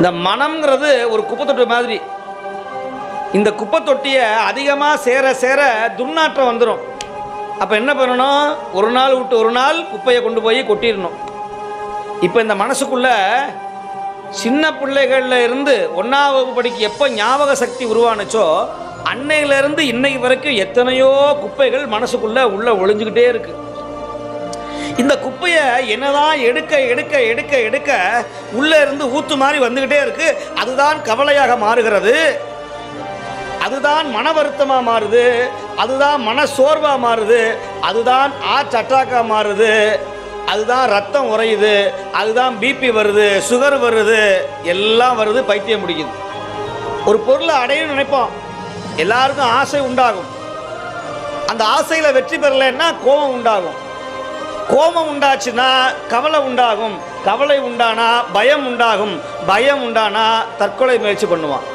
இந்த மனம்ங்கிறது ஒரு குப்பைத்தொட்டி மாதிரி. இந்த குப்பை தொட்டியை அதிகமாக சேர சேர துர்நாற்றம் வந்துடும் அப்போ என்ன பண்ணணும்? ஒரு நாள் விட்டு ஒரு நாள் குப்பையை கொண்டு போய் கொட்டிடணும். இப்போ இந்த மனசுக்குள்ள சின்ன பிள்ளைகளில் இருந்து ஒன்றாம் வகுப்பு படிக்க எப்போ ஞாபக சக்தி உருவானுச்சோ அன்னையிலேருந்து இன்னைக்கு வரைக்கும் எத்தனையோ குப்பைகள் மனசுக்குள்ளே உள்ளே ஒளிஞ்சுக்கிட்டே இருக்குது இந்த குப்பையை என்னதான் எடுக்க எடுக்க எடுக்க எடுக்க உள்ளே இருந்து ஊத்து மாதிரி வந்துக்கிட்டே இருக்கு. அதுதான் கவலையாக மாறுகிறது. அதுதான் மன வருத்தமாக மாறுது. அதுதான் மன சோர்வாக மாறுது. அதுதான் ஆர்ட் அட்டாக்கா மாறுது. அதுதான் ரத்தம் உறையுது. அதுதான் பிபி வருது சுகர் வருது. எல்லாம் வருது பைத்தியம் முடிக்குது ஒரு பொருளை அடையணும்னு நினைப்போம். எல்லாருக்கும் ஆசை உண்டாகும். அந்த ஆசையில் வெற்றி பெறலைன்னா கோபம் உண்டாகும். கோபம் உண்டாச்சுன்னா கவலை உண்டாகும். கவலை உண்டானா பயம் உண்டாகும். பயம் உண்டானா தற்கொலை முயற்சி பண்ணுவான்.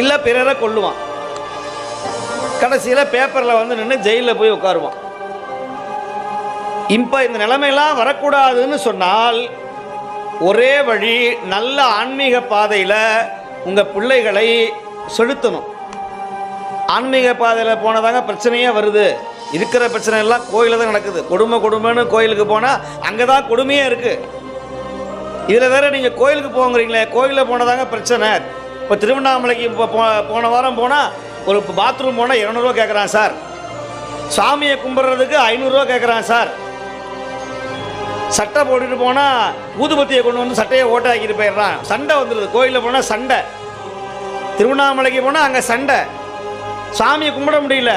இல்லை பிறரை கொல்லுவான். கடைசியில் பேப்பரில் வந்து நின்று ஜெயிலில் போய் உட்காருவான். இப்போ இந்த நிலைமையெல்லாம் வரக்கூடாதுன்னு சொன்னால் ஒரே வழி நல்ல ஆன்மீக பாதையில் உங்கள் பிள்ளைகளை செலுத்தணும். ஆன்மீக பாதையில் போனதாங்க பிரச்சனையே வருது. இருக்கிற பிரச்சனை எல்லாம் கோயிலில் தான் நடக்குது. கொடுமை கொடுமைன்னு கோயிலுக்கு போனால் அங்கே தான் கொடுமையே இருக்குது இதில் வேற நீங்கள் கோயிலுக்கு போங்கிறீங்களே கோயிலில் போனதாங்க பிரச்சனை. இப்போ திருவண்ணாமலைக்கு இப்போ போ- போன வாரம் போனால் ஒரு பாத்ரூம் போனால் இரநூறுவா கேட்குறான் சார். சாமியை கும்பிட்றதுக்கு ஐநூறுரூவா கேட்குறான் சார். சட்டை போட்டுட்டு போனால் ஊதுபத்தியை கொண்டு வந்து சட்டையை ஓட்டாக்கிட்டு போயிடுறான். சண்டை வந்துடுது கோயிலில் போனால் சண்டை. திருவண்ணாமலைக்கு போனால் அங்கே சண்டை. சாமியை கும்பிட முடியல.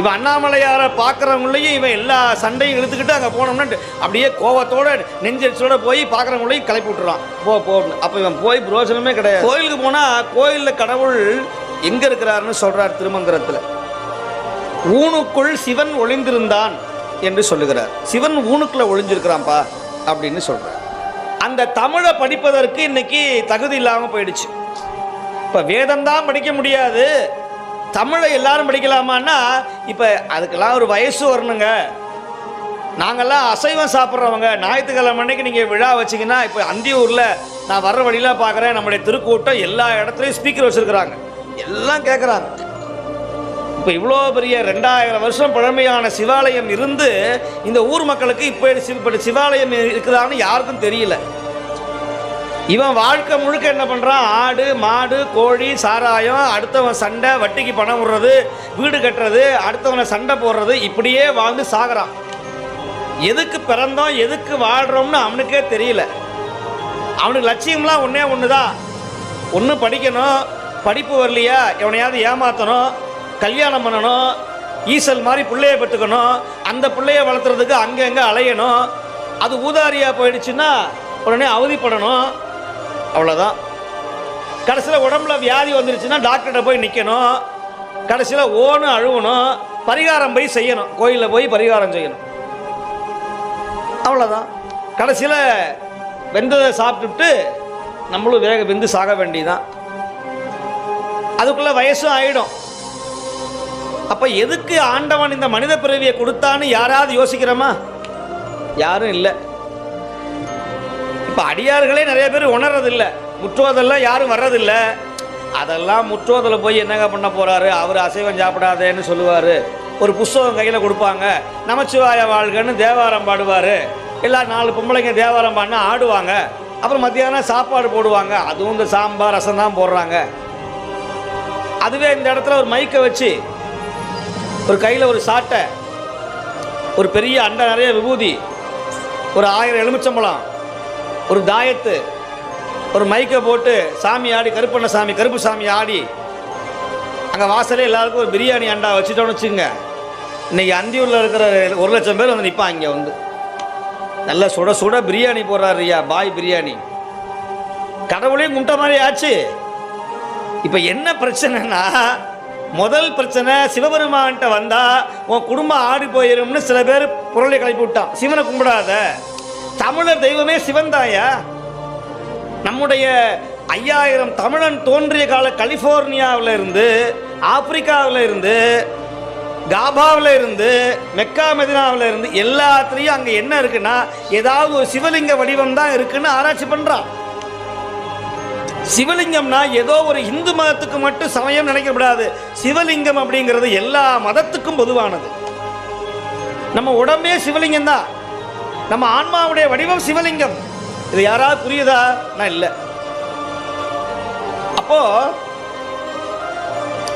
இவன் அண்ணாமலையாரை பார்க்குறவங்களையும் இவன் எல்லா சண்டையும் இழுத்துக்கிட்டு அங்கே போனோம்னா அப்படியே கோவத்தோட நெஞ்சரிச்சோட போய் பார்க்குறவங்களையும் கிளப்பி விட்டுறான். போ போன்னு அப்போ இவன் போய் பிரோஜனமே கிடையாது. கோயிலுக்கு போனால் கோயிலில் கடவுள் எங்கே இருக்கிறாருன்னு சொல்கிறார் திருமந்திரத்தில். ஊனுக்குள் சிவன் ஒளிந்திருந்தான் என்று சொல்லுகிறார். சிவன் ஊனுக்குள்ளே ஒளிஞ்சிருக்கிறான்ப்பா அப்படின்னு சொல்கிறார் அந்த தமிழை படிப்பதற்கு இன்னைக்கு தகுதி இல்லாமல் போயிடுச்சு. இப்போ வேதம் தான் படிக்க முடியாது. தமிழை எல்லாரும் படிக்கலாமான்னா இப்போ அதுக்கெல்லாம் ஒரு வயசு வரணுங்க. நாங்கள்லாம் அசைவம் சாப்பிட்றவங்க. ஞாயிற்றுக்கிழமை அன்னைக்கு நீங்கள் விழா வச்சிங்கன்னா இப்போ அந்தியூரில் நான் வர்ற வழியில் பார்க்குறேன் நம்முடைய திருக்கூட்டம் எல்லா இடத்துலையும் ஸ்பீக்கர் வச்சுருக்குறாங்க. எல்லாம் கேட்குறாங்க இப்போ இவ்வளோ பெரிய ரெண்டாயிரம் வருஷம் பழமையான சிவாலயம் இருந்து இந்த ஊர் மக்களுக்கு இப்போ இப்படி சிவாலயம் இருக்குதான்னு யாருக்கும் தெரியல. இவன் வாழ்க்கை முழுக்க என்ன பண்ணுறான் ஆடு மாடு கோழி சாராயம் அடுத்தவன் சண்டை வட்டிக்கு பணம் விடுறது வீடு கட்டுறது அடுத்தவனை சண்டை போடுறது இப்படியே வாழ்ந்து சாகிறான். எதுக்கு பிறந்தோம் எதுக்கு வாழ்கிறோம்னு அவனுக்கே தெரியல. அவனுக்கு லட்சியம்லாம் ஒன்றே ஒன்று தான் ஒன்று படிக்கணும் படிப்பு வரலையா? எவனையாவது ஏமாற்றணும் கல்யாணம் பண்ணணும் ஈசல் மாதிரி பிள்ளைய பெற்றுக்கணும் அந்த பிள்ளைய வளர்த்துறதுக்கு அங்கங்கே அலையணும். அது ஊதாரியாக போயிடுச்சுன்னா உடனே அவதிப்படணும். அவ்வளோதான் கடைசியில் உடம்புல வியாதி வந்துருச்சுன்னா டாக்டர்கிட்ட போய் நிற்கணும் கடைசியில் ஓன்னு அழுவணும். பரிகாரம் போய் செய்யணும். கோயிலில் போய் பரிகாரம் செய்யணும். அவ்வளோதான் கடைசியில் வெந்ததை சாப்பிட்டுட்டு நம்மளும் வேக வெந்து சாக வேண்டியதான் அதுக்குள்ளே வயசும் ஆகிடும் அப்போ எதுக்கு ஆண்டவன் இந்த மனித பிறவியை கொடுத்தான்னு யாராவது யோசிக்கிறோமா? யாரும் இல்லை. இப்போ அடியார்களே நிறைய பேர் உணர்றதில்லை. முற்றோதெல்லாம் யாரும் வர்றதில்லை. அதெல்லாம் முற்றோதில் போய் என்னங்க பண்ண போகிறாரு அவர் அசைவம் சாப்பிடாதேன்னு சொல்லுவார். ஒரு புஸ்தகம் கையில் கொடுப்பாங்க. நமச்சிவாய வாழ்கன்னு தேவாரம் பாடுவார். எல்லா நாலு பொம்பளைங்க தேவாரம் பாடினா ஆடுவாங்க. அப்புறம் மத்தியானம் சாப்பாடு போடுவாங்க. அதுவும் இந்த சாம்பார் ரசம் தான் போடுறாங்க. அதுவே இந்த இடத்துல ஒரு மைக்கை வச்சு ஒரு கையில் ஒரு சாட்டை ஒரு பெரிய அண்டை நிறைய விபூதி ஒரு ஆயிரம் எலுமிச்சம்பழம் ஒரு தாயத்து ஒரு மைக்கை போட்டு சாமி ஆடி கருப்பண்ண சாமி கருப்பு சாமி ஆடி அங்கே வாசலே எல்லாருக்கும் ஒரு பிரியாணி அண்டா வச்சுட்டோன்னு வச்சுங்க இன்றைக்கி அந்தியூரில் இருக்கிற ஒரு லட்சம் பேர் வந்து நிற்பான் இங்கே வந்து. நல்ல சுட சுட பிரியாணி போடுறாரு ஐயா பாய் பிரியாணி. கடவுளையும் கும்பிட்ட மாதிரி ஆச்சு. இப்போ என்ன பிரச்சனைனா முதல் பிரச்சனை சிவபெருமான்கிட்ட வந்தால் உன் குடும்பம் ஆடி போயிரும்னு சில பேர் பொருளை கிளப்பி விட்டான். சிவனை கும்பிடாத. தமிழர் தெய்வமே சிவந்தாயா? நம்முடைய ஐயாயிரம் தமிழன் தோன்றிய கால கலிஃபோர்னியாவில் இருந்து ஆப்பிரிக்காவில் இருந்து காபாவில் இருந்து மெக்கா மெதினாவில் இருந்து எல்லாத்துலேயும் அங்கே என்ன இருக்குன்னா ஏதாவது ஒரு சிவலிங்க வடிவம் தான் இருக்குன்னு ஆராய்ச்சி பண்ணுறான் சிவலிங்கம்னா ஏதோ ஒரு இந்து மதத்துக்கு மட்டும் சமயம் நினைக்கப்படாது. சிவலிங்கம் அப்படிங்கிறது எல்லா மதத்துக்கும் பொதுவானது. நம்ம உடம்பே சிவலிங்கம் தான் நம்ம ஆன்மாவுடைய வடிவம் சிவலிங்கம். இது யாராவது புரியுதா? நான் இல்லை. அப்போ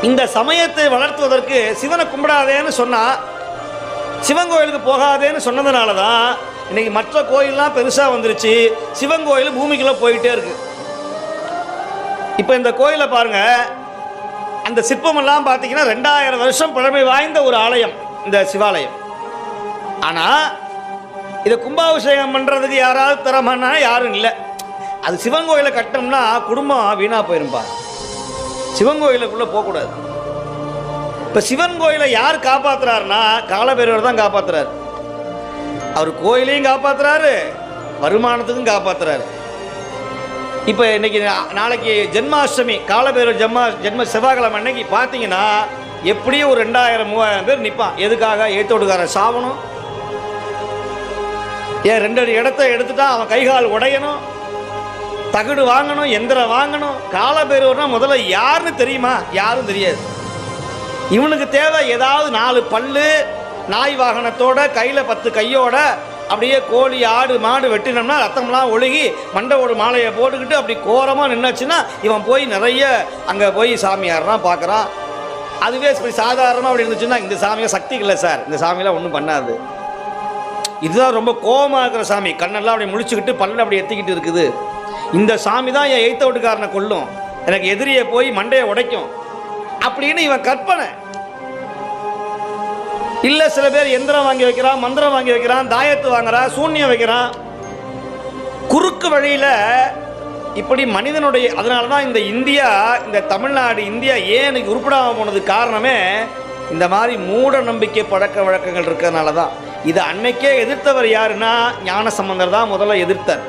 இந்த சமயத்தை வளர்த்துவதற்கு சிவனை கும்பிடாதேன்னு சொன்னா சிவன் கோயிலுக்கு போகாதேன்னு சொன்னதுனால தான் இன்னைக்கு மற்ற கோயிலெலாம் பெருசாக வந்துருச்சு. சிவன் கோயில் பூமிக்குள்ளே போயிட்டே இருக்கு. இப்போ இந்த கோயிலை பாருங்க. அந்த சிற்பமெல்லாம் பார்த்தீங்கன்னா ரெண்டாயிரம் வருஷம் பழமை வாய்ந்த ஒரு ஆலயம் இந்த சிவாலயம். ஆனால் இதை கும்பாபிஷேகம் பண்ணுறதுக்கு யாராவது தரமானா யாரும் இல்லை. அது சிவன் கோயிலை கட்டோம்னா குடும்பம் வீணாக போயிருப்பா சிவன் கோயிலுக்குள்ளே போகக்கூடாது. இப்போ சிவன் கோயிலை யார் காப்பாற்றுறாருன்னா காலபேரவர் தான் காப்பாற்றுறாரு அவர் கோயிலையும் காப்பாற்றுறாரு வருமானத்துக்கும் காப்பாற்றுறாரு இப்போ இன்னைக்கு நாளைக்கு ஜென்மாஷ்டமி காலபேரவர் ஜென்மா ஜென்ம செவ்வாய்க்கிழமை அன்னைக்கு பார்த்தீங்கன்னா எப்படியும் ஒரு ரெண்டாயிரம் மூவாயிரம் பேர் நிற்பான் எதுக்காக? ஏத்தோடுக்காரன் சாவணும். ஏன் ரெண்டு அடி இடத்த எடுத்துட்டா அவன் கைகால் உடையணும்? தகடு வாங்கணும் எந்திரம் வாங்கணும். காலபைரவர்னா முதல்ல யாருன்னு தெரியுமா? யாரும் தெரியாது. இவனுக்கு தேவை ஏதாவது நாலு பல்லு நாய் வாகனத்தோட கையில் பத்து கையோட அப்படியே கோழி ஆடு மாடு வெட்டினோம்னா ரத்தம்லாம் ஒழுகி மண்டவோட மாலையை போட்டுக்கிட்டு அப்படி கோரமாக நின்னாச்சுன்னா இவன் போய் நிறைய அங்கே போய் சாமியார்லாம் பார்க்குறான். அதுவே சாதாரணமாக அப்படி இருந்துச்சுன்னா இந்த சாமியை சக்தி இல்லை சார். இந்த சாமியெல்லாம் ஒன்றும் பண்ணாது. இதுதான் ரொம்ப கோபமாக இருக்கிற சாமி. கண்ணெல்லாம் அப்படி முடிச்சுக்கிட்டு பல்ல அப்படி எத்திக்கிட்டு இருக்குது. இந்த சாமி தான் என் எய்த்த வீட்டுக்காரனை கொல்லும். எனக்கு எதிரியை போய் மண்டையை உடைக்கும். அப்படின்னு இவன் கற்பனை. இல்லை சில பேர் எந்திரம் வாங்கி வைக்கிறான் மந்திரம் வாங்கி வைக்கிறான் தாயத்து வாங்குறான் சூன்யம் வைக்கிறான். குறுக்கு வழியில் இப்படி மனிதனுடைய அதனால தான் இந்த இந்தியா இந்த தமிழ்நாடு இந்தியா ஏன் எனக்கு உருப்படாமல் போனது காரணமே இந்த மாதிரி மூட நம்பிக்கை பழக்க வழக்கங்கள் இருக்கிறதுனால தான் இதை அன்னைக்கே எதிர்த்தவர் யாருன்னா ஞான சம்பந்தர் தான் முதல்ல எதிர்த்தார்.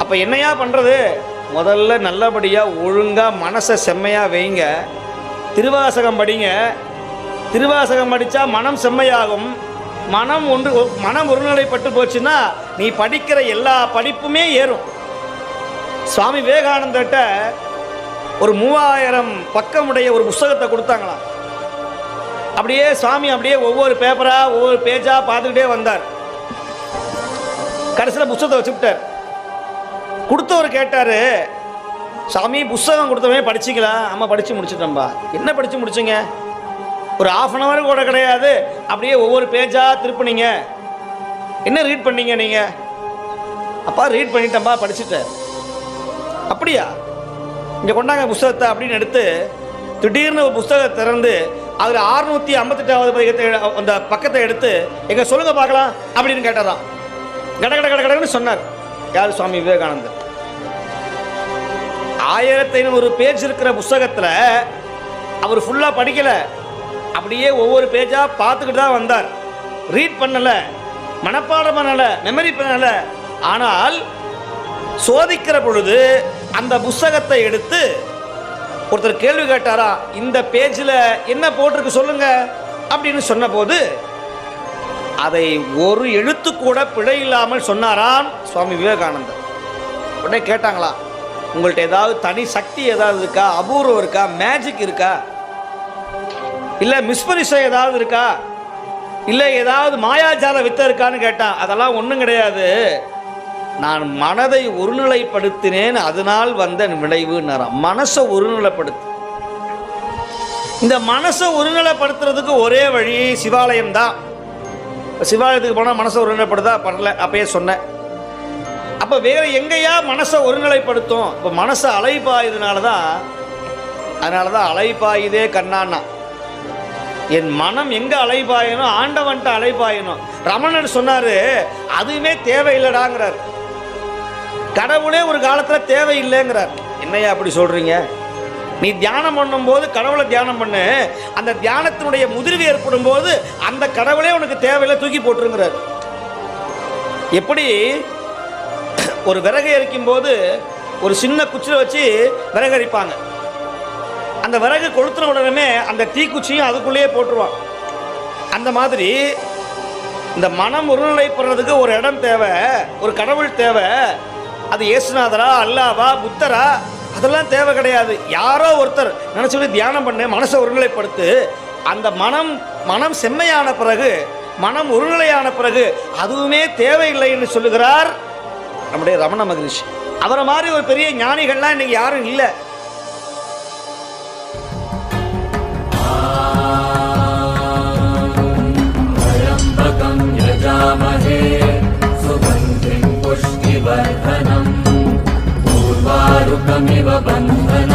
அப்போ என்னையா பண்ணுறது முதல்ல நல்லபடியாக ஒழுங்காக மனசை செம்மையாக வைங்க. திருவாசகம் படிங்க. திருவாசகம் படித்தா மனம் செம்மையாகும். மனம் ஒன்று மனம் ஒருநிலைப்பட்டு போச்சுன்னா நீ படிக்கிற எல்லா படிப்புமே ஏறும். சுவாமி விவேகானந்தர்கிட்ட ஒரு மூவாயிரம் பக்கமுடைய ஒரு புஸ்தகத்தை கொடுத்தாங்களாம். அப்படியே சுவாமி அப்படியே ஒவ்வொரு பேப்பராக ஒவ்வொரு பேஜாக பார்த்துக்கிட்டே வந்தார். கடைசியில் புஸ்தகத்தை வச்சுவிட்டார் கொடுத்தவர் கேட்டார் சாமி புஸ்தகம் கொடுத்தவன் படிச்சிக்கலாம். ஆமாம் படித்து முடிச்சிட்டேன்பா. என்ன படித்து முடிச்சிங்க? ஒரு ஆஃப் அன் ஹவர் கூட கிடையாது. அப்படியே ஒவ்வொரு பேஜாக திருப்பினீங்க. என்ன ரீட் பண்ணீங்க நீங்கள் அப்பா ரீட் பண்ணிட்டேன்பா படிச்சுட்டேன். அப்படியா? இங்கே கொண்டாங்க புஸ்தகத்தை. அப்படின்னு எடுத்து திடீர்னு ஒரு புஸ்தகத்தை திறந்து அதில் அறுநூற்றி ஐம்பத்தெட்டாவது அந்த பக்கத்தை எடுத்து எங்கே சொல்லுங்கள் பார்க்கலாம் அப்படின்னு கேட்டதான் கட கட கட கடன்னு சொன்னார். யார் சுவாமி விவேகானந்தர்? ஆயிரத்தி ஐநூறு பேஜ் இருக்கிற புஸ்தகத்தில் அவர் ஃபுல்லாக படிக்கலை. அப்படியே ஒவ்வொரு பேஜாக பார்த்துக்கிட்டு தான் வந்தார். ரீட் பண்ணலை மனப்பாடம் பண்ணலை மெமரி பண்ணலை. ஆனால் சோதிக்கிற பொழுது அந்த புஸ்தகத்தை எடுத்து ஒருத்தர் கேள்வி கேட்டாரா இந்த பேஜில் என்ன போட்டிருக்கு சொல்லுங்க அப்படின்னு சொன்னபோது அதை ஒரு எழுத்து கூட பிழை இல்லாமல் சொன்னாராம் சுவாமி விவேகானந்தர். உடனே கேட்டாங்களா உங்கள்ட்ட ஏதாவது தனி சக்தி ஏதாவது இருக்கா அபூர்வம் இருக்கா மேஜிக் இருக்கா? இல்லை மிஸ்பரிசம் ஏதாவது இருக்கா? இல்லை ஏதாவது மாயாஜால வித்த இருக்கான்னு கேட்டான் அதெல்லாம் ஒன்றும் கிடையாது. நான் மனதை ஒருநிலைப்படுத்தினேன் அதனால் வந்த விளைவுன்னாராம் மனசை ஒருநிலைப்படுத்து. இந்த மனசை ஒருநிலைப்படுத்துறதுக்கு ஒரே வழி சிவாலயம் தான் சிவாலயத்துக்கு போனால் மனசை ஒருநிலைப்படுத்தா? பண்ணல அப்பயே சொன்னேன். அப்போ வேற எங்கேயா மனசை ஒருநிலைப்படுத்தும்? இப்போ மனசை அலைப்பாயுதுனால தான் அதனால தான் அலைப்பாயுதே கண்ணான்னா. என் மனம் எங்க அலைப்பாயணும் ஆண்டவன்ட்ட அலைப்பாயணும் ரமணன் சொன்னாரு அதுவுமே தேவையில்லடாங்கிறார். கடவுளே ஒரு காலத்தில் தேவையில்லைங்கிறார். என்னையா அப்படி சொல்கிறீங்க நீ தியானம் பண்ணும்போது கடவுளை தியானம் பண்ணு. அந்த தியானத்தினுடைய முதிர்வு ஏற்படும் போது அந்த கடவுளே உனக்கு தேவையில்லை தூக்கி போட்டுருங்கிறார். எப்படி? ஒரு விறகு எரிக்கும் போது ஒரு சின்ன குச்சியில் வச்சு விறகு எரிப்பாங்க. அந்த விறகு கொளுத்துன உடனே அந்த தீக்குச்சியும் அதுக்குள்ளேயே போட்டுருவான். அந்த மாதிரி இந்த மனம் ஒருநிலைப்படுறதுக்கு ஒரு இடம் தேவை ஒரு கடவுள் தேவை. அது இயேசுநாதரா அல்லாவா புத்தரா? அதெல்லாம் தேவை கிடையாது. யாரோ ஒருத்தர் நினச்சி தியானம் பண்ணு மனசை ஒருநிலைப்படுத்து. அந்த மனம் மனம் செம்மையான பிறகு மனம் ஒருநிலையான பிறகு அதுவுமே தேவையில்லை என்று சொல்லுகிறார் நம்முடைய ரமண மகரிஷி. அவரை மாதிரி ஒரு பெரிய ஞானிகள்லாம் இன்னைக்கு யாரும் இல்லை. बन्धनमिव बन्धन।